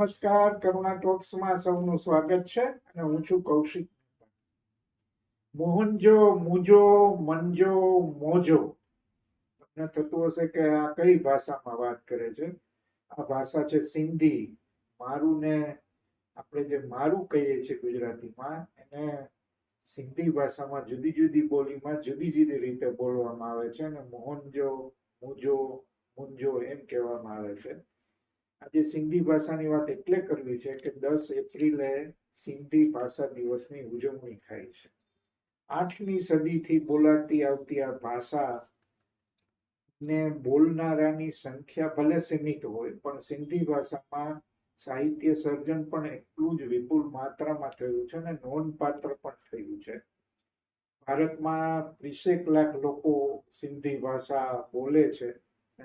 નમસ્કાર, કરુણા ટોક્સમાં સૌનું સ્વાગત છે અને હું છું કૌશિક. મોહનજો, મુજો, મંજો, મોજો. તમને થતું હશે કે આ કઈ ભાષામાં વાત કરે છે? આ ભાષા છે સિંધી. મારું ને આપણે જે મારું કહીએ છીએ ગુજરાતીમાં, એને સિંધી ભાષામાં જુદી જુદી બોલીમાં જુદી જુદી રીતે બોલવામાં આવે છે અને મોહનજો, મુજો, મુંજો એમ કહેવામાં આવે છે. આજે સિંધી ભાષાની વાત એટલે કરવી છે કે દસ એપ્રિલે સિંધી ભાષા દિવસની ઉજવણી થાય છે. આઠમી સદીથી બોલાતી આવતી આ ભાષા ને બોલનારાની સંખ્યા ભલે સીમિત હોય, પણ સિંધી ભાષામાં સાહિત્ય સર્જન પણ એટલું જ વિપુલ માત્રામાં થયું છે અને નોંધપાત્ર પણ થયું છે. ભારતમાં ત્રીસેક લાખ લોકો સિંધી ભાષા બોલે છે.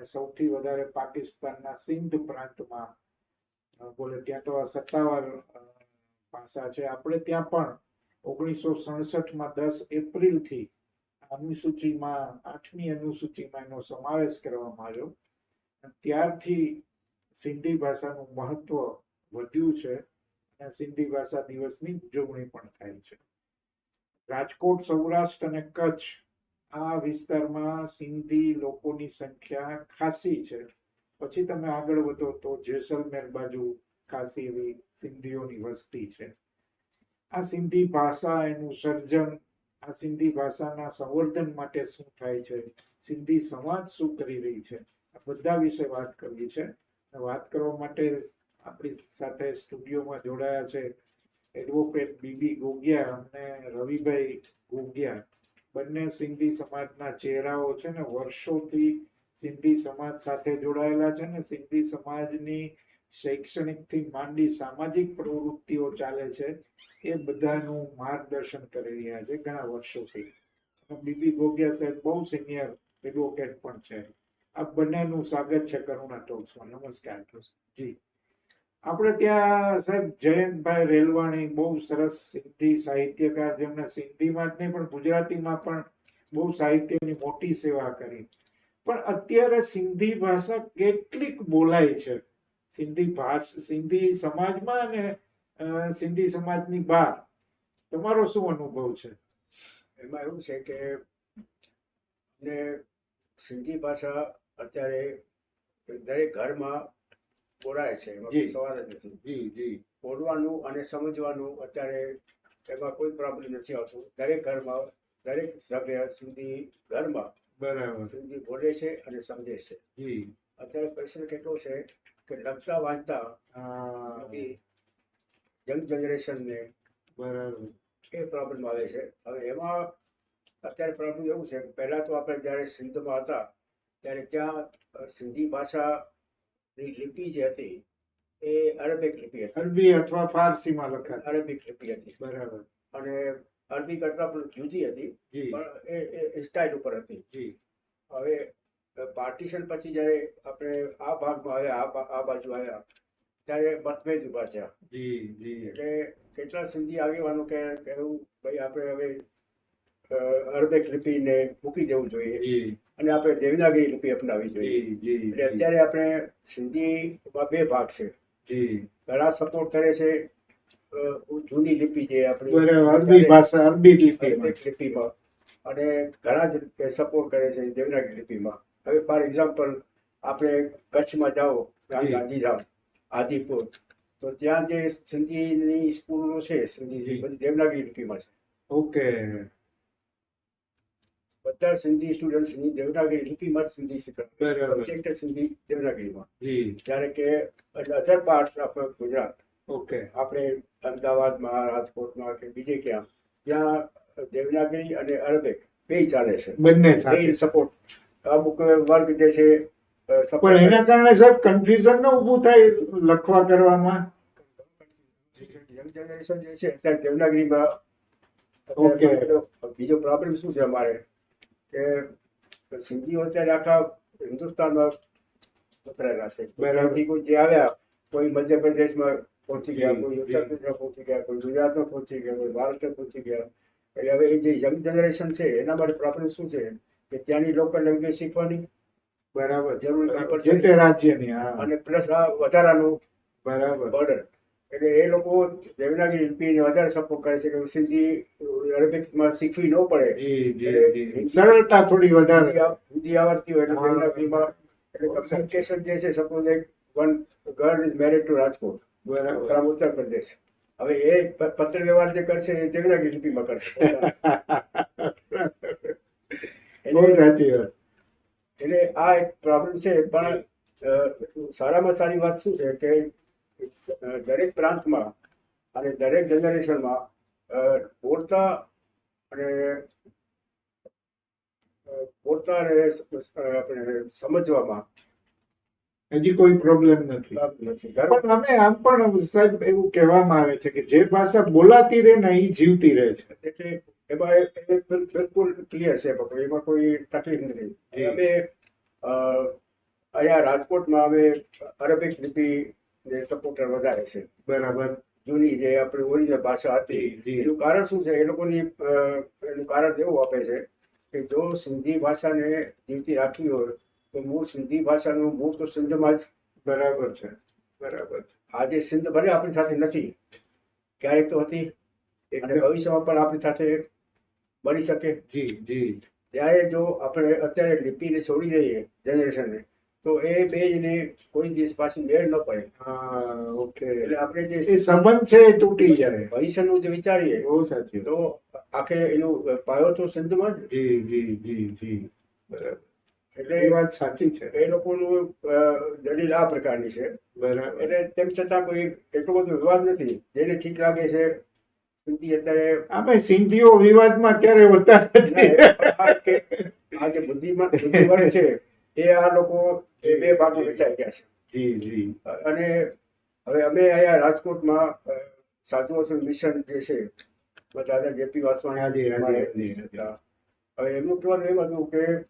સૌથી વધારે પાકિસ્તાનના સિંધ પ્રાંતમાં બોલે ત્યાં તો સત્તાવાર ભાષા છે. આપણે ત્યાં પણ ઓગણીસો સડસઠમાં દસ એપ્રિલથી અનુસૂચિમાં, આઠમી અનુસૂચિમાં એનો સમાવેશ કરવામાં આવ્યો. ત્યારથી સિંધી ભાષાનું મહત્વ વધ્યું છે અને સિંધી ભાષા દિવસની ઉજવણી પણ થાય છે. રાજકોટ, સૌરાષ્ટ્ર અને કચ્છ આ વિસ્તારમાં સિંધી લોકોની સંખ્યા ખાસી છે. પછી તમે આગળ વધો તો જેસલમેર બાજુ ખાસી એવી સિંધીઓની વસ્તી છે. આ સિંધી ભાષા એનું સર્જન, આ સિંધી ભાષાના સંવર્ધન માટે શું થાય છે? સિંધી સમાજ શું કરી રહી છે? આ બધા વિશે વાત કરવી છે. વાત કરવા માટે આપણી સાથે સ્ટુડિયોમાં જોડાયા છે એડવોકેટ બીબી ગોગિયા અને રવિભાઈ ગોગિયા. બંને સિંધી સમાજના ચહેરાઓ છે ને વર્ષોથી સિંધી સમાજ સાથે જોડાયેલા છે ને સિંધી સમાજની શૈક્ષણિકથી માંડી સામાજિક પ્રવૃત્તિઓ ચાલે છે, એ બધાનું માર્ગદર્શન કરી રહ્યા છે ઘણા વર્ષોથી. બીબી ગોગિયા સાહેબ બહુ સિનિયર એડવોકેટ પણ છે. આ બંનેનું સ્વાગત છે કરુણા ટોક્સમાં નમસ્કાર. જી. આપણે ત્યાં, સાહેબ, જયંતભાઈ રેલવાણી, બહુ સરસ સિંધી સાહિત્યકાર જેમણે સિંધીમાં જ નહીં, પણ ગુજરાતીમાં પણ બહુ સાહિત્યની મોટી સેવા કરી. પણ અત્યારે સિંધી ભાષા કેટલીક બોલાય છે. સિંધી ભાષા, સિંધી સમાજમાં અને સિંધી સમાજની બહાર. તમારો શું અનુભવ છે? એમાં એવું છે કે, ને સિંધી ભાષા અત્યારે દરેક ઘરમાં બોલાય છે એમાં સવાલ જ નથી. જી જી. બોલવાનું અને સમજવાનું અત્યારે એમાં કોઈ પ્રોબ્લેમ નથી આવતું. દરેક ઘરમાં દરેક સભ્ય સિંધી ઘરમાં બરાબર. સિંધી બોલે છે અને સમજે છે. જી. અત્યારે પ્રશ્ન કેટલો છે કે લખતા વાંચતા યંગ જનરેશનને બરાબર. એ પ્રોબ્લેમ આવે છે. હવે એમાં અત્યારે પ્રોબ્લેમ એવું છે કે પહેલાં તો આપણે જ્યારે સિંધમાં હતા ત્યારે ત્યાં સિંધી સિંધી ભાષાની લિપિ જે હતી એ અરેબિક લિપિ હતી. અરબી અથવા ફારસીમાં લખાતી. અરેબિક લિપિ હતી. બરાબર. અને અરબી કરતા પણ જુદી હતી પણ એ સ્ટાઇલ ઉપર હતી. જી. હવે પાર્ટીશન પછી જ્યારે આપણે આ ભાગમાં આવ્યા આ બાજુ આવ્યા ત્યારે મતભેદ ઊભા થયા. જી જી. એટલે કેટલા સિંધી આગેવાનો કે કહેવું ભાઈ આપણે હવે અરબેક લિપિને મૂકી દેવું જોઈએ. અને આપણે દેવનાગરી લિપિ અપનાવી જોઈએ. એટલે અત્યારે આપણે સિંધીમાં બે ભાગ છે. ઘણા સપોર્ટ કરે છે જૂની લિપિ જે આપણી અરબી ભાષા અરબી લિપિમાં. અને ઘણા જ સપોર્ટ કરે છે દેવનાગરી લિપિમાં. હવે ફોર એક્ઝામ્પલ આપણે કચ્છમાં જાઓ. ગાંધીધામ આદિપુર તો ત્યાં જે સિંધીની સ્કૂલો છે સિંધી. બધી દેવનાગરી લિપિમાં છે. ઓકે. બધા સિંધી સ્ટુડન્ટ્સની દેવનાગરી લિપિમાં જ સિંધી સબ્જેક્ટ સિંધી દેવનાગરીમાં. જ્યારે કે other parts of Gujarat. Okay. આપણે અમદાવાદમાં રાજકોટમાં કે બીજે ક્યાં ત્યાં દેવનાગરી અને અરબિક બે ચાલે છે. બંને સપોર્ટ અમુક વર્ગ જે છે પણ એના કારણે સાહેબ કન્ફ્યુઝન ન ઊભું થાય લખવા કરવામાં? યંગ જનરેશન જે છે અત્યારે દેવનાગરીમાં ઓકે. બીજો પ્રોબ્લેમ શું છે અમારે? કે સિંધીઓ અત્યારે આખા હિન્દુસ્તાનમાં વપરાયેલા છે. ત્યાંથી કોઈ જે આવ્યા કોઈ મધ્યપ્રદેશમાં પહોંચી ગયા કોઈ. ઉત્તર પ્રદેશમાં પહોંચી ગયા કોઈ ગુજરાતમાં પહોંચી ગયા કોઈ મહારાષ્ટ્ર પહોંચી ગયા. એટલે હવે એ જે યંગ જનરેશન છે એના માટે પ્રોબ્લેમ શું છે? કે ત્યાંની લોકલ લેંગ્વેજ શીખવાની બરાબર. જરૂર અને પ્લસ આ વધારાનું બરાબર. બોર્ડર એટલે એ લોકો દેવનાગરી લિપિને વધારે સપોર્ટ કરે છે કે સિંધી અરેબિકમાં શીખવી ન પડે. સરળતા થોડી વધારે. હિન્દી આવડતી હોય એટલે દેવનાગરીમાં એટલે કમ્યુનિકેશન જે છે સપોઝ એક one girl is married to Rajkot from Uttar Pradesh. હવે એ પત્ર વ્યવહાર જે કરશે એ દેવનાગરી લિપિમાં કરશે. બહુ એટલે સાચી વાત. એટલે આ એક પ્રોબ્લેમ છે પણ સારામાં સારી વાત શું છે કે દરેક પ્રાંતમાં અને દરેક જનરેશનમાં પોતા અને સ- આપણે સમજવામાં હજી કોઈ પ્રોબ્લેમ નથી. પણ અમે આમ પણ સાહેબ એવું કહેવામાં આવે છે કે જે ભાષા બોલાતી રહે ને એ જીવતી રહે છે. એટલે એમાં બિલકુલ ક્લિયર છે એમાં કોઈ તકલીફ નથી. અમે અહીંયા રાજકોટમાં અમે અરેબિક લિપિ સપોર્ટર વધારે છે. બરાબર? જૂની જે આપણી ઓરિજિનલ ભાષા હતી જી જી. એનું કારણ શું છે? એ લોકોની એનું કારણ એવું આપે છે કે જો સિંધી ભાષાને જીવતી રાખવી હોય તો મૂળ સિંધી ભાષાનું મૂળ તો સિંધમાં જ બરાબર છે. બરાબર આજે સિંધ ભલે આપણી સાથે નથી ક્યારેક તો હતી અને ભવિષ્યમાં પણ આપણી સાથે બની શકે. જી જી. ત્યારે જો આપણે અત્યારે લિપિને છોડી દઈએ જનરેશનને તો એ બે ને કોઈ દિવસ પાછી મેળ ન પડે. ઓકે. એટલે આપણે જે સંબંધ છે તૂટી જાય. ભવિષ્યનું જે વિચારીએ બહુ સાચી તો આખરે એનો પાયો તો સિંધમાં જ. જી જી જી બરાબર. એટલે એ વાત સાચી છે. એ લોકોનું દલીલ આ પ્રકારની છે. બરાબર. એટલે તેમ છતાં કોઈ એટલો બધો વિવાદ નથી. જેને ઠીક લાગે છે સિંધી અત્યારે આમે સિંધીઓ વિવાદમાં ક્યારે હોતા નથી. આ કે- જે બુદ્ધિમાન છે એ આ લોકો બે ભાગે વેચાઈ ગયા છે. જી જી. અને હવે અમે અહીંયા રાજકોટમાં અ, સાધુ આશ્રમ મિશન જે છે દાદા જેપી વાસવાણી. હવે એમનું કહેવાનું એમ હતું કે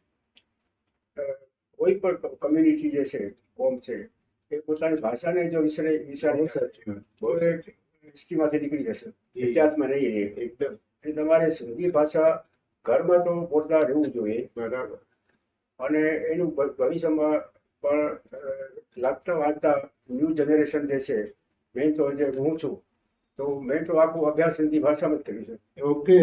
કોઈ પણ કમ્યુનિટી જે છે કોમ છે એ પોતાની ભાષાને જો વિસરે બહુ વિચારે એ હિસ્ટ્રીમાંથી નીકળી જશે. ઇતિહાસમાં નહીં રહે. એકદમ. એટલે તમારે સિંધી ભાષા ઘરમાં તો બોલતા રહેવું જોઈએ. બરાબર. અને એનું ભવિષ્યમાં પણ લાગતા વાંચતા ન્યૂ જનરેશન જે છે મેં તો જે હું છું તો મેં તો આખું અભ્યાસ હિન્દી ભાષામાં જ કર્યું છે. Okay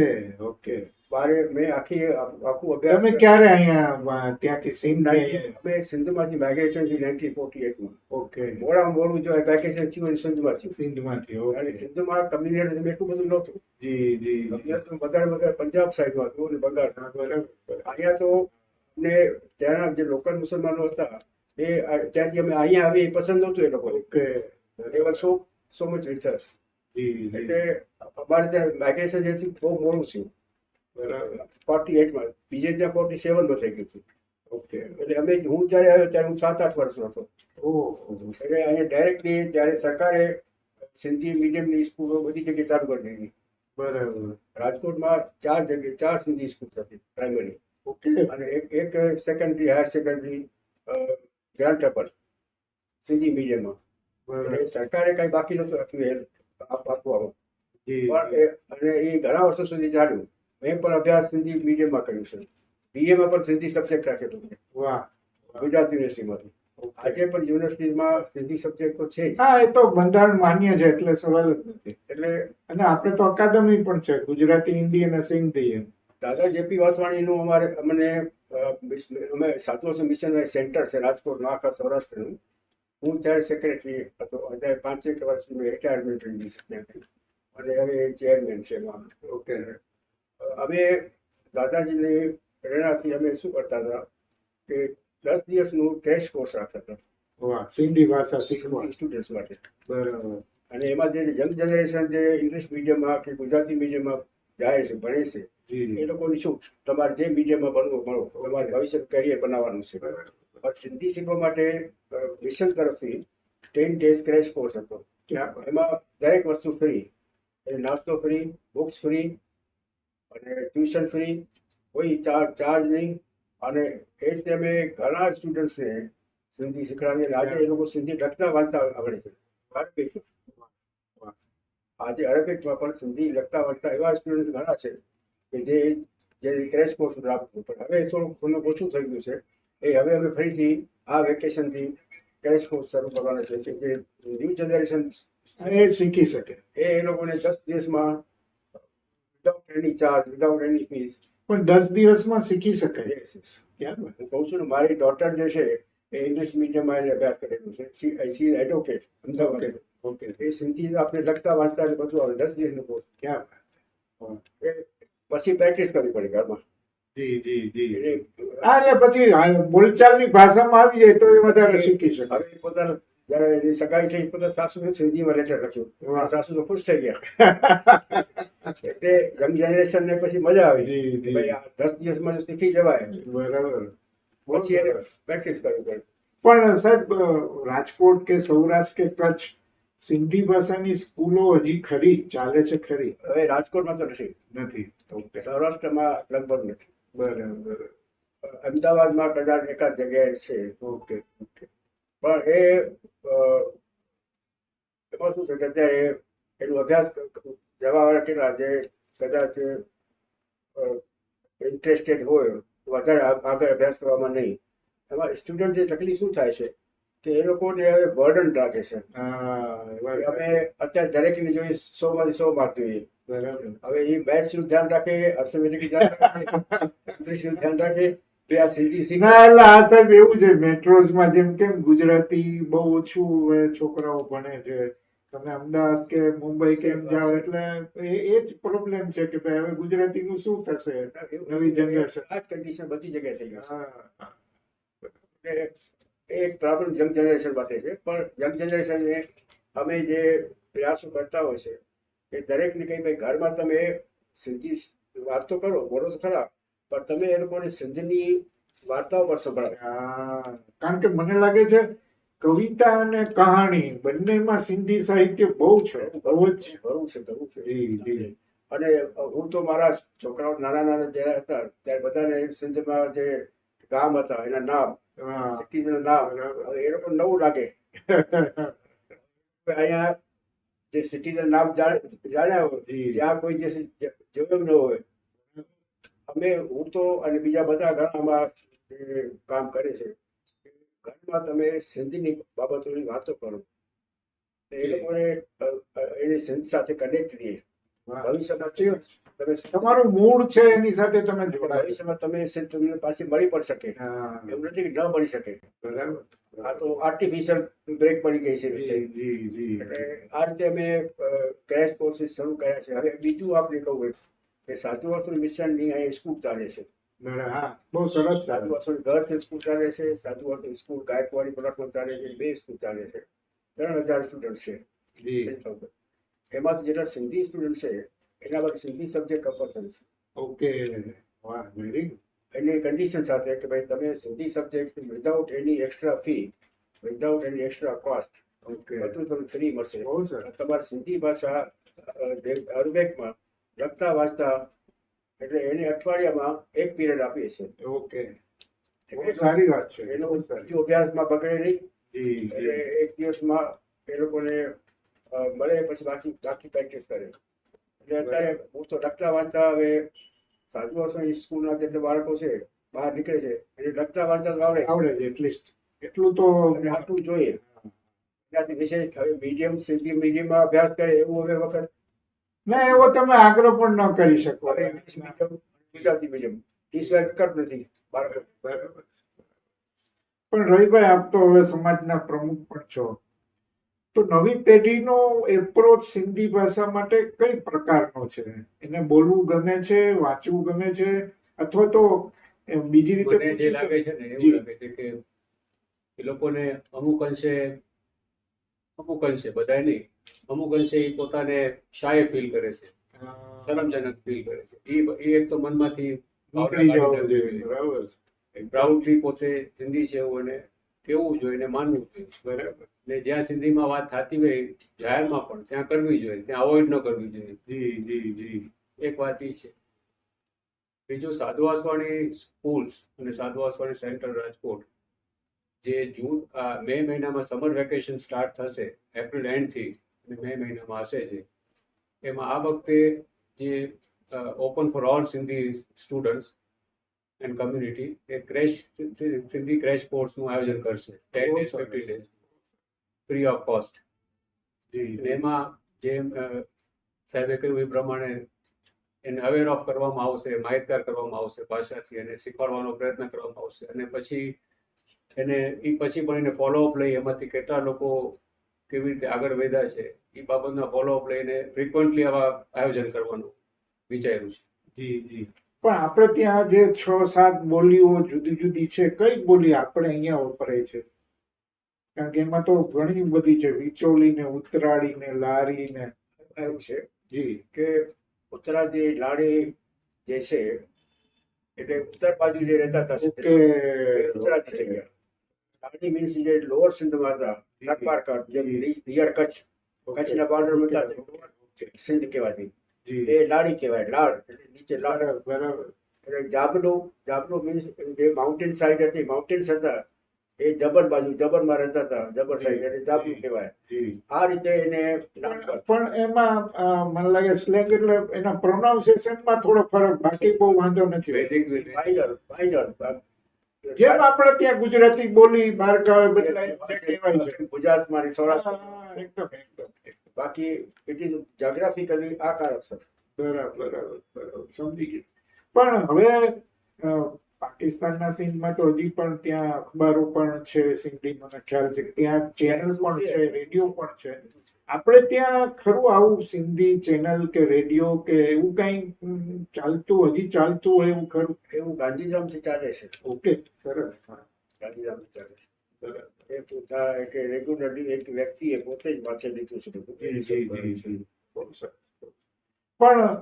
okay. મારે મેં આખી આખું અભ્યાસ તમે ક્યારે અહીંયા ત્યાંથી સિંધ અમે સિંધમાંથી માઇગ્રેશનથી નાઇન્ટીન ફોર્ટી એટમાં ઓકે. મોડામાં મોડું જો માઇગ્રેશન થયું સિંધમાંથી. સિંધમાં થયું સિંધમાંથી અને સિંધમાં કમ્યુનિટી એટલું બધું નહોતું. જી જી વધારે વધારે પંજાબ સાઈડમાં હતું અને બંગાળ. અહીંયા તો અમને ત્યાંના જે લોકલ મુસલમાનો હતા એ ત્યાંથી અમે અહીંયા આવી એ પસંદ નહોતું એ લોકોને કે એ વર સો સો મચ વિથર્સ એટલે અમારે ત્યાં માઇગ્રેશન જે બહુ મોડું છે બરાબર. ફોર્ટી એટમાં બીજે ત્યાં ફોર્ટી સેવનમાં થઈ ગયું હતું. ઓકે. એટલે અમે હું જ્યારે આવ્યો ત્યારે હું સાત આઠ વર્ષનો હતો. એટલે અહીંયા ડાયરેક્ટલી ત્યારે સરકારે સિંધી મીડિયમની સ્કૂલો બધી જગ્યાએ ચાલુ કરી દીધી. બરાબર. રાજકોટમાં ચાર જગ્યાએ ચાર સિંધી સ્કૂલ હતી પ્રાઇમરી ઓકે અને એક એક secondary higher secondary grant upper Sindhi મીડિયમમાં સરકારે કાંઈ બાકી નહોતું રાખ્યું હેલ્થ આપવાનું અને એ ઘણા વર્ષો સુધી જાણ્યું મેં પણ અભ્યાસ સિંધી મીડિયમમાં કર્યું છે. બીએમાં પણ સિંધી સબ્જેક્ટ રાખેલો છે વાહ. ગુજરાત યુનિવર્સિટીમાંથી આજે પણ યુનિવર્સિટીમાં સિંધી સબ્જેક્ટ તો છે હા એ તો બંધારણ માન્ય છે એટલે સવાલ જ નથી. એટલે અને આપણે તો અકાદમી પણ છે ગુજરાતી હિન્દી અને સિંધી એમ. દાદા જેપી વાસવાણીનું અમારે અમને અમે સાત આશ્રમ મિશન સેન્ટર છે રાજકોટનું આખા સૌરાષ્ટ્રનું. હું ત્યારે સેક્રેટરી હતો અત્યારે પાંચેક વર્ષથી મેં રિટાયરમેન્ટ લીધી ત્યાંથી. અને હવે ચેરમેન છે ઓકે અમે દાદાજીની પ્રેરણાથી અમે શું કરતા હતા કે દસ દિવસનું ક્રેશ કોર્સ રાખતા હતા. સિંધી ભાષા શીખવા. સ્ટુડન્ટ્સ માટે. બરાબર. અને એમાં જે યંગ જનરેશન જે ઇંગ્લિશ મીડિયમમાં કે ગુજરાતી મીડિયમમાં જાય છે ભણે છે એ લોકોની શું તમારે જે મીડિયમમાં ભણવું ભણો. તમારે ભવિષ્ય કેરિયર બનાવવાનું છે. પણ સિંધી શીખવા માટે મિશન તરફથી ટેન ડેઝ ક્રેશ કોર્સ હતો. એમાં દરેક વસ્તુ ફ્રી એટલે નાસ્તો ફ્રી બુક્સ ફ્રી અને ટ્યુશન ફ્રી કોઈ ચાર્જ ચાર્જ નહીં. અને એ જ અમે ઘણા સ્ટુડન્ટ્સને સિંધી શીખવાડીએ અને આજે એ લોકો સિંધી લખતા વાંચતા આવડે છે. અરેબિક આજે અરેબિકમાં પણ સિંધી લખતા વાંચતા એવા સ્ટુડન્ટ ઘણા છે. કે જે જે ક્રેશ કોર્સ રાખતું પણ હવે થોડુંક ઘણું ઓછું થઈ ગયું છે. એ હવે અમે ફરીથી આ વેકેશનથી ક્રેશ કોર્સ શરૂ કરવાનો છે. કે જે ન્યૂ જનરેશન એ શીખી શકે. એ એ લોકોને દસ દિવસમાં without any charge without any fees પણ દસ દિવસમાં શીખી શકાય. ક્યાં હું કહું છું ને મારી ડોટર જે છે એ ઇંગ્લિશ મીડિયમમાં એને અભ્યાસ કરેલું છે. C advocate Ahmedabad. ઓકે એ સિંધી આપણે લખતા વાંચતા બધું આવે દસ દિવસનું કોર્સ ક્યાં એ પછી પ્રેક્ટિસ કરવી પડે ઘરમાં. જી જી જી. હા એટલે પછી બોલચાલની ભાષામાં આવી જાય તો એ વધારે શીખી શકે. હવે પોતાના જ્યારે એની સગાઈ થઈ પોતાના સાસુને સિંધીમાં લેટર લખ્યું. સાસુ તો ખુશ થઈ ગયા. એટલે યંગ જનરેશન ને પછી મજા આવી. જી જી. દસ દિવસમાં શીખી જવાય. બરાબર. પછી એને પ્રેક્ટિસ કરવી પડે. પણ સાહેબ રાજકોટ કે સૌરાષ્ટ્ર કે કચ્છ સિંધી ભાષાની સ્કૂલો હજી ખરી ચાલે છે ખરી? હવે રાજકોટમાં તો નથી. નથી ઓકે. સૌરાષ્ટ્રમાં લગભગ નથી. બરાબર. અમદાવાદમાં કદાચ એકાદ જગ્યાએ છે. Okay okay. પણ એ એમાં શું છે કે અત્યારે એનો અભ્યાસ જવાવાળા કેટલા જે કદાચ ઇન્ટરેસ્ટેડ હોય વધારે આગળ અભ્યાસ કરવામાં નહીં. એમાં સ્ટુડન્ટ જે તકલીફ શું થાય છે? કે એ લોકોને હવે બર્ડન રાખે છે. અમે. અત્યારે દરેકને જોઈએ સો માંથી સો માર્ક જોઈએ. હવે એ મેથ્સનું ધ્યાન રાખે અર્થમેટિક ધ્યાન રાખે નું ધ્યાન રાખે ના સાહેબ એવું છે મેટ્રોઝમાં જેમ કેમ ગુજરાતી બહુ ઓછું છોકરાઓ ભણે છે. તમે અમદાવાદ કે મુંબઈ કેમ જાઓ એટલે એ જ પ્રોબ્લેમ છે કે ભાઈ હવે ગુજરાતીનું શું થશે? નવી જનરેશન આ કન્ડિશન બધી જગ્યાએ થઈ ગઈ છે. એ એક પ્રોબ્લેમ યંગ જનરેશન માટે છે. પણ યંગ જનરેશનને અમે જે પ્રયાસો કરતા હોય છે એ દરેકને કંઈ ભાઈ ઘરમાં તમે સિંધી વાત તો કરો બોલો તો ખરા પણ તમે એ લોકોને સિંધની વાર્તાઓ પણ સંભળાવો. કારણ કે મને લાગે છે કવિતા અને કહાણી બંનેમાં સિંધી સાહિત્ય બહુ છે બહુ જ ઘણું છે ઘણું છે. જી જી. અને હું તો મારા છોકરાઓ નાના નાના જ્યારે હતા ત્યારે બધાને સિંધમાં જે ગામ હતા એના નામ નામ એ લોકો નવું લાગે. અહીંયા જે સિટીના નામ જાણે જાણ્યા હોય ત્યાં કોઈ જે જોયું ન હોય. અમે હું તો અને બીજા બધા ઘણામાં કામ કરે છે ઘરમાં તમે સિંધીની બાબતોની વાતો કરો. એ. લોકોને એની સિંધ સાથે કનેક્ટ રહીએ. ભવિષ્યમાં છે. તમે તમારું મૂળ છે એની સાથે તમે ભવિષ્યમાં તમે તમને પાછી મળી પણ શકે. એવું નથી કે ન મળી શકે. બરાબર. આ તો આર્ટિફિશિયલ બ્રેક પડી ગઈ છે જી જી જી. એટલે આ રીતે અમે ક્રેશ કોર્સીસ શરૂ કર્યા છે. હવે બીજું આપણે કહું કે સાધુ વાસુ મિશનની અહીં સ્કૂલ ચાલે છે. હા બહુ સરસ સાધુ વાસુ ગર્લ્સ સ્કૂલ ચાલે છે. સાધુ વાસુ સ્કૂલ ગાયકવાડી પ્લોટમાં ચાલે છે. બે સ્કૂલ ચાલે છે. ત્રણ હજાર સ્ટુડન્ટ છે. જી. એમાંથી જેટલા સિંધી સ્ટુડન્ટ છે એના માટે સિંધી સબ્જેક્ટ કમ્પલસરી છે. ઓકે વાહ વેરી એની કન્ડિશન સાથે કે ભાઈ તમે Sindhi subject without any extra fee without any extra cost okay બધું તમને ફ્રી મળશે. બહુ સર તમારી સિંધી ભાષા અરબેકમાં લખતા વાંચતા એટલે એને અઠવાડિયામાં એક પીરિયડ આપીએ છીએ. ઓકે એટલે સારી વાત છે. એનો. અભ્યાસમાં બગડે નહીં. એટલે એક દિવસમાં એ લોકોને મળે પછી બાકી બાકી પ્રેક્ટિસ કરે. એટલે અત્યારે હું તો લખતા વાંચતા હવે સાધુ વાસણી સ્કૂલના જે બાળકો છે બહાર નીકળે છે એટલે લખતા વાંચતા આવડે આવડે છે એટલીસ્ટ. એટલું તો આટલું જોઈએ. ત્યાંથી વિશેષ હવે મીડિયમ સિંધી મીડિયમમાં અભ્યાસ કરે એવું હવે વખત ના એવો તમે આગ્રહ પણ ન કરી શકો. ગુજરાતી મીડિયમ એ સિવાય વિકલ્પ નથી બાળકો. પણ રવિભાઈ આપ તો હવે સમાજના પ્રમુખ પણ છો. તો નવી પેઢીનો એપ્રોચ સિંધી ભાષા માટે કઈ પ્રકારનો છે? એને બોલવું ગમે છે વાંચવું ગમે છે અથવા તો બીજી રીતે જે લાગે છે ને એવું લાગે છે કે એ લોકોને અમુક અંશે અમુક અંશે બધાય નહીં અમુક અંશે એ પોતાને શાય ફીલ કરે છે શરમજનક ફીલ કરે છે. એ એ એક તો મનમાંથી પ્રાઉડલી પોતે જિંદી છે. એવું એને કેવું જોઈએ ને માનવું જોઈએ. બરાબર. ને જ્યાં સિંધીમાં વાત થતી હોય જાહેરમાં પણ ત્યાં કરવી જોઈએ ત્યાં અવોઇડ ન કરવી જોઈએ. જી જી જી. એક વાત એ છે. બીજું સાધુવાસવાણી સ્કૂલ્સ અને સાધુવાસવાણી સેન્ટર રાજકોટ જે જૂન આ મે મહિનામાં સમર વેકેશન સ્ટાર્ટ થશે એપ્રિલ એન્ડથી અને મે મહિનામાં હશે જે. એમાં આ વખતે જે open for all Sindhi students and community A crash Sindhi crash કોર્સનું આયોજન કરશે. Ten days. Fifteen days free of cost જી એમાં જેમ સાહેબે કહ્યું એ પ્રમાણે એને અવેર ઓફ કરવામાં આવશે માહિતગાર કરવામાં આવશે ભાષાથી અને શીખવાડવાનો પ્રયત્ન કરવામાં આવશે. અને પછી એને એ પછી પણ એને ફોલોઅપ લઈ એમાંથી કેટલા લોકો કેવી રીતે આગળ વધ્યા છે એ બાબતના ફોલોઅપ લઈને ફ્રિકવન્ટલી આવા આયોજન કરવાનું વિચાર્યું છે. જી જી. પણ આપણે ત્યાં જે છ સાત બોલીઓ જુદી જુદી છે કઈ બોલી આપણે અહીંયા વપરાય છે? કારણ કે એમાં તો ઘણી બધી છે વિચોલી ને ઉતરાળી ને લારી ને એવું છે જી. કે ઉત્તરાદી લાડી જે છે એટલે ઉત્તર બાજુ જે રહેતા હતા ઉત્તરાદી થઈ ગયા લાડી મીન્સ જે લોઅર સિંધમાં હતા લખપારકર જેમ નિયર કચ્છ કચ્છના બોર્ડર હતા સિંધ કહેવાતી એ લાડી કહેવાય લાડ. એટલે નીચે લાડ. બરાબર એટલે જાબલો જાબલો મીન્સ જે માઉન્ટેન સાઈડ હતી માઉન્ટેન્સ હતા એ જબર બાજુ જબરમાં રહેતા હતા જબર સાઈડ એટલે જાબલું કહેવાય. આ રીતે એને પણ એમાં મને લાગે સ્લેંગ એટલે એના પ્રોનાઉન્સિએશનમાં થોડો ફરક બાકી બહુ વાંધો નથી. માઇનર માઇનર જેમ આપણે ત્યાં ગુજરાતી બોલી બહાર ગાવે બદલાય તે કહેવાય છે. ગુજરાતમાં સૌરાષ્ટ્ર. એકદમ એકદમ. બાકી ઇટ ઇઝ જોગ્રાફિકલી આ કારક બરાબર બરાબર બરાબર. સમજી ગયું. પણ હવે પાકિસ્તાનના સિંધમાં તો હજી પણ ત્યાં અખબારો પણ છે સિંધી મને ખ્યાલ છે ત્યાં ચેનલ પણ છે. રેડિયો પણ છે. આપણે ત્યાં ખરું આવું સિંધી ચેનલ કે રેડિયો કે એવું કઈ ચાલતું હજી ચાલતું હોય એવું ખરું? એવું ગાંધીધામથી ચાલે છે. ઓકે સરસ. ગાંધીધામથી ચાલે છે. એ પોતા એક રેગ્યુલરલી એક વ્યક્તિએ પોતે જ વાંચે લીધું છે. પણ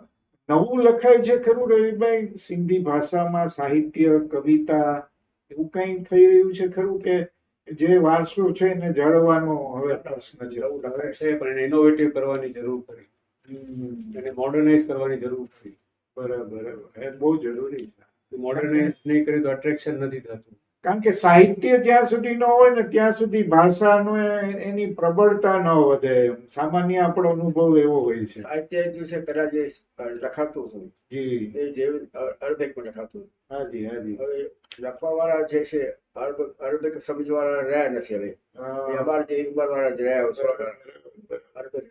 નવું લખાય છે ખરું રવિભાઈ સિંધી ભાષામાં સાહિત્ય કવિતા એવું કઈ થઈ રહ્યું છે ખરું કે જે વારસો છે એને જાળવવાનો હવે પ્રશ્ન છે એવું લખાય છે. પણ એને ઇનોવેટિવ કરવાની જરૂર પડી. એને મોડર્નાઇઝ કરવાની જરૂર પડી. બરાબર બરાબર. એ બહુ જરૂરી છે. મોડર્નાઇઝ નહીં કરે તો અટ્રેક્શન નથી થતું. કારણ કે સાહિત્ય જ્યાં સુધી ન હોય ને ત્યાં સુધી ભાષાનો એની પ્રબળતા ન વધે. સામાન્ય આપણો અનુભવ એવો હોય છે. સાહિત્ય જે છે પેલા જે લખાતું હતું. જી. એ જે અરબેકમાં લખાતું હતું. હાજી હાજી હવે લખવા વાળા જે છે અરબ અરબેક સમજવાળા રહ્યા નથી હવે. અમારા જે ઇકબાલ વાળા જ રહ્યા અરબેક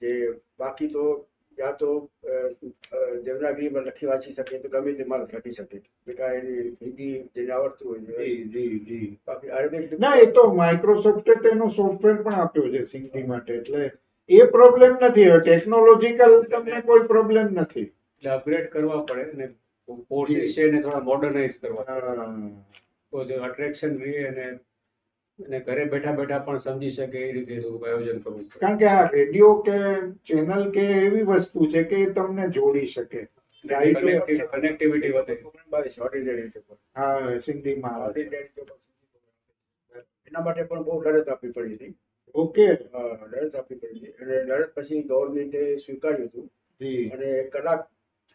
જે બાકી તો યા તો દેવનાગરીમાં લખી વાંચી શકે તો ગમે તે માલ લખી શકે. બેકા એની હિન્દી જેને આવડતું હોય જી જી જી. બાકી અરેબિક ના એ તો માઇક્રોસોફ્ટે તેનો સોફ્ટવેર પણ આપ્યો છે સિંધી માટે એટલે એ પ્રોબ્લેમ નથી. હવે ટેકનોલોજીકલ તમને કોઈ પ્રોબ્લેમ નથી. એટલે અપગ્રેડ કરવા પડે ને કોર્સિસ છે એને થોડા મોડર્નાઇઝ કરવા હા, તો જે અટ્રેક્શન રહે અને અને ઘરે બેઠા બેઠા પણ સમજી શકે એ રીતે થોડુંક આયોજન કરવું કારણ કે આ રેડિયો કે ચેનલ કે એવી વસ્તુ છે કે તમને જોડી શકે. કનેક્ટિવિટી વધે. ઓર્ડિનરી હા સિંધીમાં એના માટે પણ બહુ લડત આપવી પડી હતી. ઓકે. લડત આપવી પડી હતી. અને લડત પછી ગવર્મેન્ટે સ્વીકાર્યું હતું. અને કલાક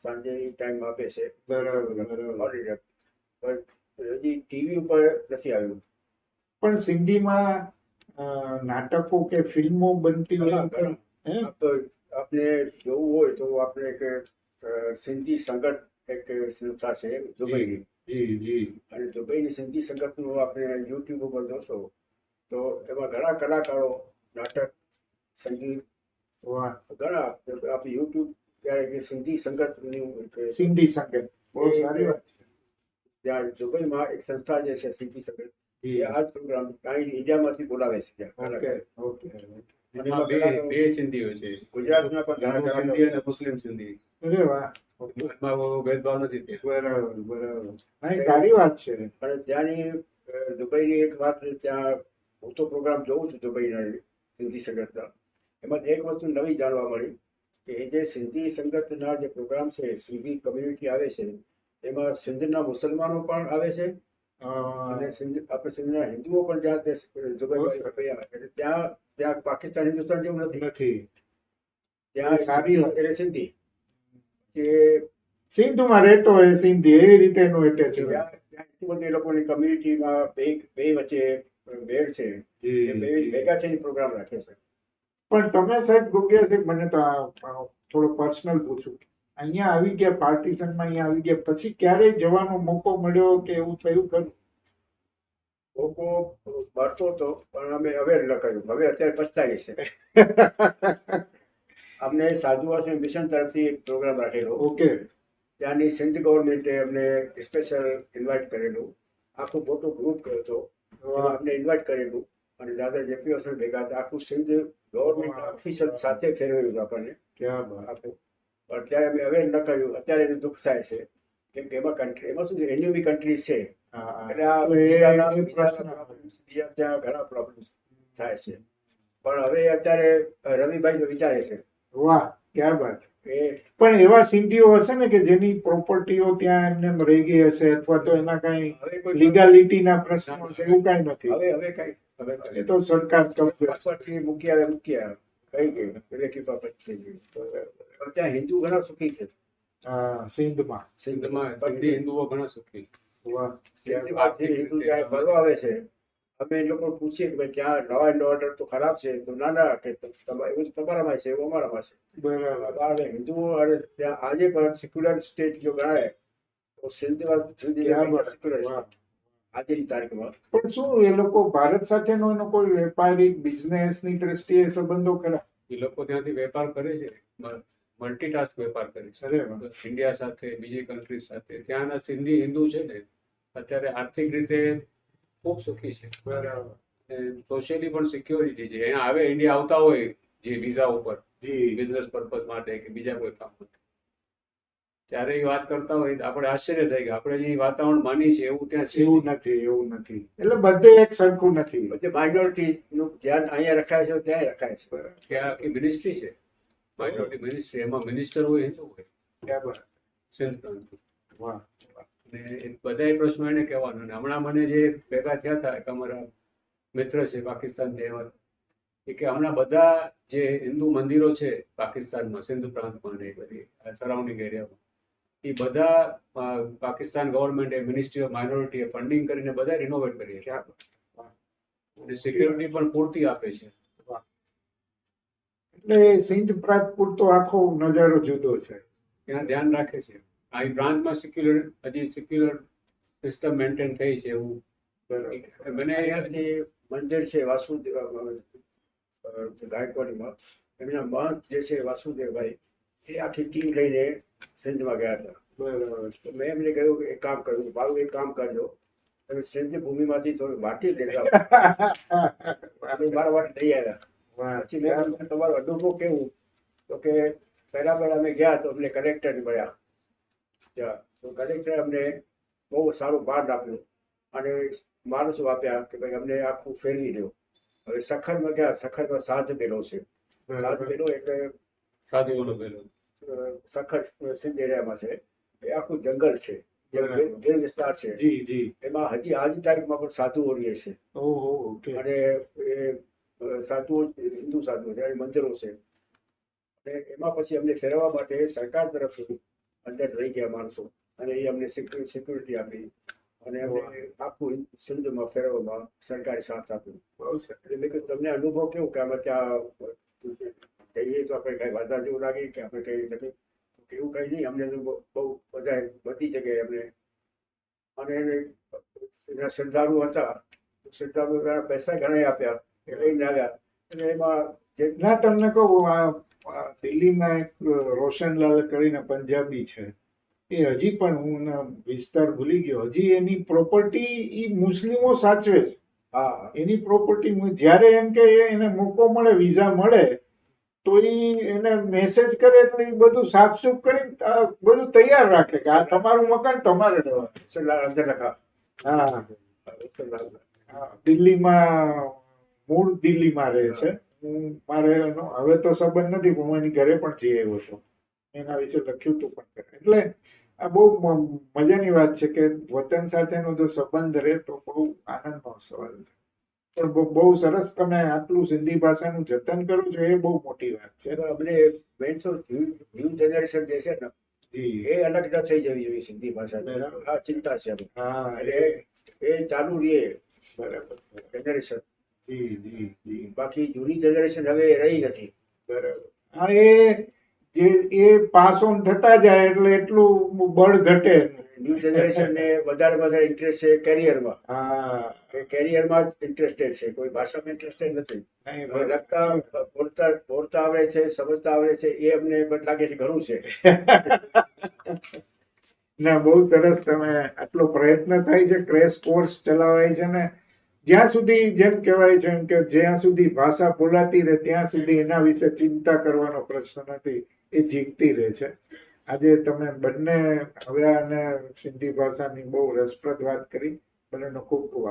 સાંજે ટાઈમ આપે છે. બરાબર બરાબર. હજી ટીવી ઉપર નથી આવ્યું. પણ સિંધીમાં નાટકો કે ફિલ્મો બનતી હોય એવું ખરું? હે? આપ- આપને જોવું હોય તો આપણે એક સિંધી સંગત એક સંસ્થા છે દુબઈની. જી જી અને દુબઈની સિંધી સંગતનું આપણે યુટ્યુબ ઉપર જોશો તો એમાં ઘણા કલાકારો નાટક સંગીત ઘણા આપણે યુટ્યુબ ત્યારે કે સિંધી સંગતની સિંધી સંગત. બહુ સારી વાત છે. ત્યાં દુબઈમાં એક સંસ્થા જે છે સિંધી સંગત એ આ જ પ્રોગ્રામ અહીં ઇન્ડિયામાંથી બોલાવે છે ઓકે ઓકે. એમાં બે બે સિંધીઓ છે. ગુજરાતના પણ ઘણા સિંધી અને મુસ્લિમ સિંધી. અરે વાહ. ભેદભાવ નથી બરાબર બરાબર. સારી વાત છે. અને ત્યાંની દુબઈની એક વાત ત્યાં હું તો પ્રોગ્રામ જોઉં છું દુબઈના સિંધી સંગતના. એમાં એક વસ્તુ નવી જાણવા મળી કે એ જે સિંધી સંગતના જે પ્રોગ્રામ છે સિંધી કમ્યુનિટી આવે છે એમાં સિંધના મુસલમાનો પણ આવે છે અને આપણે સિંધના હિન્દુઓ પણ જ્યાં દેશ એટલે ત્યાં ત્યાં પાકિસ્તાન હિન્દુસ્તાન જેવું નથી. નથી. ત્યાં સાબી એટલે સિંધી. કે સિંધુમાં રહેતો હોય સિંધી એવી રીતે એનું એટેચમેન્ટ ત્યાં એટલી બધી લોકોની કમ્યુનિટીમાં બે બે વચ્ચે ભેળ છે. ભેગા થઈને પ્રોગ્રામ રાખે છે. પણ તમે સાહેબ ગુગ્યા સાહેબ મને તો થોડો પર્સનલ પૂછું. અહીંયા આવી ગયા પાર્ટીશનમાં અહીંયા આવી ગયા. પછી ક્યારેય જવાનો મોકો મળ્યો કે એવું થયું ખરું? મોકો મળતો હતો પણ અમે હવે ન કર્યું. હવે અત્યારે પછતાઈએ છે અમને સાધુ આશ્રમ મિશન તરફથી એક પ્રોગ્રામ રાખેલો. ઓકે. ત્યાંની સિંધ ગવર્મેન્ટે અમને સ્પેશિયલ ઇન્વાઇટ કરેલું. આખું મોટું ગ્રુપ હતો. એમાં અમને ઇન્વાઇટ કરેલું. અને દાદા જેપી હસન ભેગા હતા. આખું સિંધ ગવર્મેન્ટ ઓફિસર સાથે ફેરવ્યું હતું આપણને. આખું પણ અત્યારે અમે હવે ન કર્યું અત્યારે એનું દુઃખ થાય છે. કેમ કે એમાં કન્ટ્રી એમાં શું છે? એન્યુમી કન્ટ્રી છે. એટલે એટલે ત્યાં ઘણા પ્રોબ્લેમ્સ થાય છે. પણ હવે અત્યારે રવિભાઈ વિચારે છે. વાહ ક્યાં વાત. પણ એવા સિંધીઓ હશે ને કે જેની પ્રોપર્ટીઓ ત્યાં એમને રહી ગઈ હશે અથવા તો એના કઈ હવે કોઈ લીગાલિટીના પ્રશ્નો છે એવું કઈ નથી. હવે હવે કઈ હવે એ તો સરકાર પ્રોપર્ટી મૂક્યા મૂક્યા. કઈ ગયું? વિવેકી બાબત થઈ ગઈ ત્યાં હિન્દુ ઘણા સુખી છે. સિંધમાં. સિંધમાં બધી હિન્દુઓ ઘણા સુખી. હિન્દુ ત્યાં ફરવા આવે છે. અમે એ લોકો પૂછીએ કે ભાઈ ત્યાં લો એન્ડ ઓર્ડર તો ખરાબ છે? તો ના ના કે એવું તમારામાં છે એવું અમારામાં છે. બરાબર. હિન્દુઓ અને ત્યાં આજે પણ સિક્યુલર સ્ટેટ જો ગણાય તો સિંધમાં ક્યાં સિક્યુલર વાહ. આજની તારીખમાં. પણ શું એ લોકો ભારત સાથેનો એનો કોઈ વેપારી બિઝનેસની દ્રષ્ટિએ સંબંધો કરા એ લોકો ત્યાંથી વેપાર કરે છે. મલ્ટીટાસ્ક વેપાર કરે છે. ઇન્ડિયા સાથે બીજી કન્ટ્રી સાથે ત્યાંના સિંધી હિન્દુ છે ને અત્યારે આર્થિક રીતે ખૂબ સુખી છે. બરાબર. સોશિયલી પણ સિક્યોરિટી છે. અહીંયા આવે ઇન્ડિયા આવતા હોય જે વિઝા ઉપર જી. બિઝનેસ પર્પઝ માટે કે બીજા કોઈ કામ માટે. ત્યારે એ વાત કરતા હોય તો આપણે આશ્ચર્ય થાય કે આપણે જે વાતાવરણ માની છે એવું ત્યાં છે એવું નથી એવું નથી. એટલે બધે એક સરખું નથી. બધે માઇનોરિટી નું ધ્યાન અહીંયા રખાય છે ત્યાં રખાય છે. બરાબર કે આ આખી મિનિસ્ટ્રી છે. માઇનોરિટી મિનિસ્ટ્રી એમાં મિનિસ્ટર હોય હિન્દુ હોય. અને બધા પ્રશ્નો એને કહેવાનો. અને હમણાં મને જે ભેગા થયા હતા એક અમારા મિત્ર છે પાકિસ્તાન એવા એ કે હમણાં બધા જે હિન્દુ મંદિરો છે પાકિસ્તાનમાં સિંધ પ્રાંતમાં ને એ બધી સરાઉન્ડિંગ એરિયામાં એ બધા પાકિસ્તાન ગવર્મેન્ટે મિનિસ્ટ્રી ઓફ માઇનોરિટીએ ફંડિંગ કરીને બધા રિનોવેટ કરી છે અને સિક્યોરિટી પણ પૂરતી આપે છે. એટલે સિંધ પ્રાંત પૂરતો આખો નજારો જુદો છે. ત્યાં ધ્યાન રાખે છે. આ પ્રાંતમાં સિક્યુલર હજી સિક્યુલર સિસ્ટમ મેન્ટેન થઈ છે એવું. મને જે મંદિર છે વાસુદેવ ગાયકવાડીમાં. એમના મહંત જે છે વાસુદેવભાઈ એ આખી ટીમ લઈને સિંધમાં ગયા હતા. બરાબર. મેં એમને કહ્યું કે એક કામ કર્યું મારું એક કામ કરજો. તમે સિંધ ભૂમિમાંથી થોડી વાટી લેતા. મારા માટે લઈ આવ્યા. પછી મેં તમારો અનુભવ કેવું? તો કે પહેલા પહેલા અમે ગયા તો અમને કલેક્ટર મળ્યા. ત્યાં તો કલેક્ટરે અમને બહુ સારું બાંધ આપ્યું. અને માણસો આપ્યા કે ભાઈ અમને આખું ફેરવી દો. હવે સખરમાં ગયા સખરમાં સાધ બેનો છે. સાધ બરાબર. બેનો એટલે સાધુઓનો અ, સખર સિંધ એરિયામાં છે. એ આખું જંગલ છે. જે બરાબર. ગીર- વિસ્તાર છે. જી જી. એમાં હજી આજની તારીખમાં પણ સાધુઓ રહે છે. ઓહો અને એ સાધુઓ હિન્દુ સાધુઓ અને મંદિરો છે. અને એમાં પછી અમને ફેરવવા માટે સરકાર તરફથી અંદર રહી ગયા માણસો. અને એ અમને સિક્યુરિટી આપી. અને આખું સિંધુમાં ફેરવવામાં સરકારે સાથ આપ્યો. એટલે મેં કીધું તમને અનુભવ કેવું કે અમે ત્યાં જઈએ તો આપણે કઈ વાંધા જેવું લાગે કે આપણે કઈ તકલીફ એવું કઈ નહીં અમને તો બહુ બધા બધી જગ્યાએ અમને અને એને શ્રદ્ધાળુ હતા. શ્રદ્ધાળુ પૈસા ઘણા આપ્યા. એ લઈને આવ્યા. એટલે એમાં જેટલા તમને કહું આ દિલ્હીમાં એક રોશનલાલ કરીને પંજાબી છે. એ હજી પણ હું વિસ્તાર ભૂલી ગયો. હજી એની પ્રોપર્ટી એ મુસ્લિમો સાચવે છે. હા. એની પ્રોપર્ટી જ્યારે એમ કે એને મોકો મળે વિઝા મળે તો એ એને મેસેજ કરે એટલે એ બધું સાફસૂફ કરીને બધું તૈયાર રાખે કે આ તમારું મકાન તમારે રહેવાનું. હા, દિલ્હીમાં મૂળ દિલ્હીમાં રહે છે. હું મારે એનો હવે તો સંબંધ નથી હું એની ઘરે પણ જઈ આવ્યો છું. એના વિશે લખ્યું હતું પણ એટલે આ બહુ મજાની વાત છે કે વતન સાથેનો જો સંબંધ રહે તો બહુ આનંદનો સવાલ છે. પણ બહુ- સરસ તમે આટલું સિંધી ભાષાનું જતન કરો છો એ બહુ મોટી વાત છે. મેન તો ન્યૂ જનરેશન જે છે ને એ અલગ ન થઈ જવી જોઈએ સિંધી ભાષા. આ ચિંતા છે હા એ ચાલુ રહે બરાબર. જનરેશન. જી જી જી. બાકી જૂની જનરેશન હવે રહી નથી. બરાબર. હા એ જે એ પાસ ઓન થતા જાય એટલે એટલું બળ ઘટે. ન્યૂ જનરેશનને વધારે વધારે ઇન્ટરેસ્ટ છે કેરિયરમાં હા. કેરિયરમાં જ ઇન્ટરેસ્ટેડ છે. કોઈ ભાષામાં ઇન્ટરેસ્ટેડ નથી. લખતા બોલતા બોલતા આવડે છે સમજતા આવડે છે એ અમને લાગે છે ઘણું છે. ના બહુ સરસ તમે આટલો પ્રયત્ન થાય છે. ક્રેશ કોર્સ ચલાવાય છે ને. જ્યાં સુધી જેમ કહેવાય છે કે જ્યાં સુધી ભાષા બોલાતી રહે, ત્યાં સુધી એના વિશે ચિંતા કરવાનો પ્રશ્ન નથી, એ જીતતી રહે છે. આજે તમે બંને હવે અને સિંધી ભાષાની બહુ રસપ્રદ વાત કરી. બંનેનો ખૂબ ખૂબ